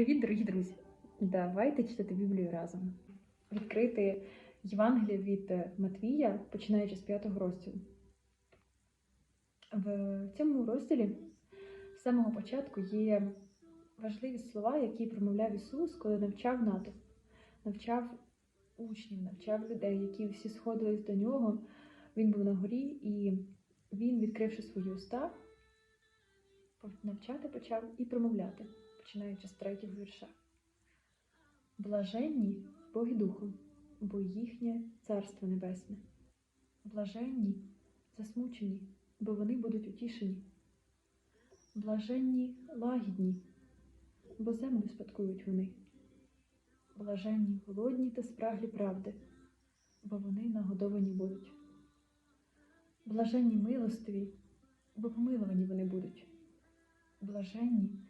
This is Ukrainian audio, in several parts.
Привіт, дорогі друзі! Давайте читати Біблію разом. Відкрити Євангеліє від Матвія, починаючи з п'ятого розділу. В цьому розділі з самого початку є важливі слова, які промовляв Ісус, коли навчав натовп, навчав учнів, навчав людей, які всі сходились до нього. Він був на горі, і він, відкривши свої уста, навчати почав і промовляти, починаючи з третього вірша. Блаженні Боги Духом, бо їхнє Царство Небесне. Блаженні, засмучені, бо вони будуть утішені. Блаженні лагідні, бо землю спадкують вони. Блаженні голодні та спраглі правди, бо вони нагодовані будуть. Блаженні милостиві, бо помилувані вони будуть. Блаженні,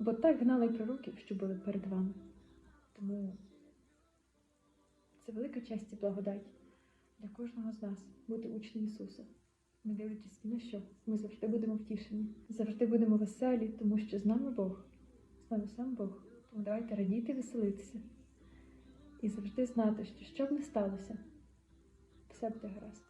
бо так гнали пророків, що були перед вами. Тому це велика честь і благодать для кожного з нас бути учнем Ісуса. Не дивлячись ні на що, ми завжди будемо втішені, завжди будемо веселі, тому що з нами Бог, з нами сам Бог. Тому давайте радіти, веселитися і завжди знати, що що б не сталося, все буде гаразд.